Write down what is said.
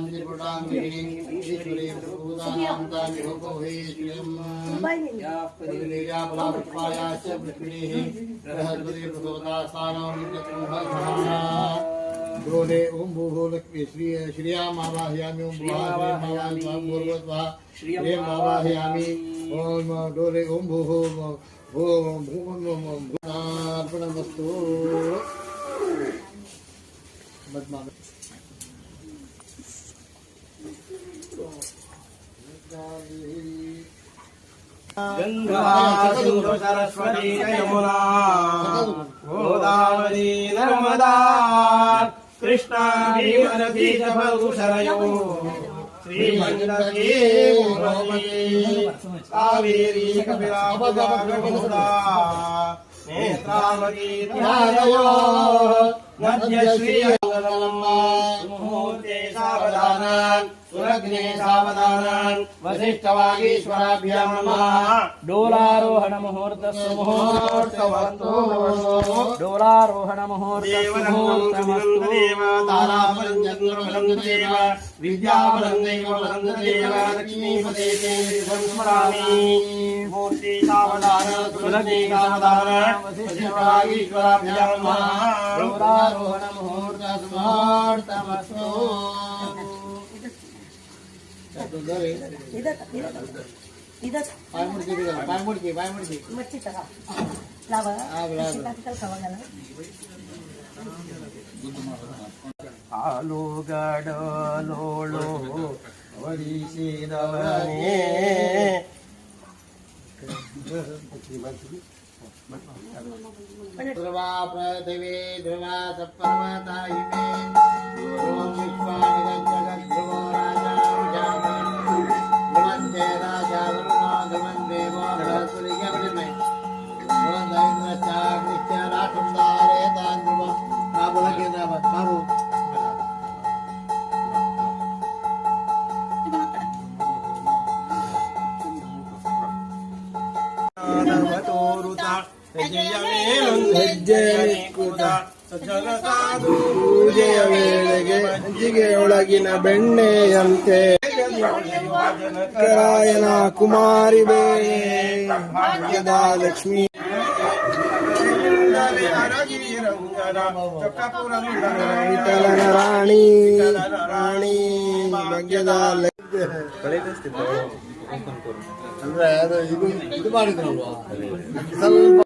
ओम श्री श्रिया ओम भूर्भुवः श्रियं ओम डोले ओम भूः भूमं గంగా సరస్వతి యమునా గోదావరి నర్మదా కావేరీ కపిలాపదా నేత్రావతి నద్య శ్రీయంగళమ్మ सुरग्ने सावधानान् वसिष्ठवागीश्वराभ्यां नमः। डोलारोहण मुहूर्त मुहूर्तवस्तु डोलारोहण मुहूर्त देव ताराबलं चन्द्रबलं देव विद्याबलं दैवबलं देव लक्ष्मीपते संस्मरामि। मूर्ति सावधान सुरग्ने सावधान वसिष्ठवागीश्वराभ्यां नमः। डोलारोहण इधर इधर पाय मुड़की इधर पाय मुड़की पाय मुड़की मच्छी का लावा मच्छी का कल खावा गला आलो गडलो लो ध्रुवा पृथ्वी ध्रुवा सपर्वता वरुणो ध्रुवन् देवो बृहस्पतिर्यवनिमे ध्रुवन्दैन्द्रश्चाग्निश्च राठुं धारयतां ध्रुवं बाबु लगे बाबू ತೋರುತ ಹೆಜ್ಜೆಯ ಮೇಲೊಂದು ಹೆಜ್ಜೆ ನಿಕ್ಕುತ ಸಜ್ಜನಸಾಧು ಪೂಜೆಯ ವೇಳೆಗೆ ಹೆಜ್ಜಿಗೆಯೊಳಗಿನ ಬೆಣ್ಣೆಯಂತೆ ರಾಯನ ಕುಮಾರಿ ಬೇಳೆ ಭಾಗ್ಯದ ಲಕ್ಷ್ಮೀ. ವಿಠಲನ ರಾಣಿ ರಾಣಿ, ಭಾಗ್ಯದ ಅಂದ್ರೆ ಅದು ಇದು ಇದು ಮಾಡಿದ್ರಲ್ವಾ? ಸ್ವಲ್ಪ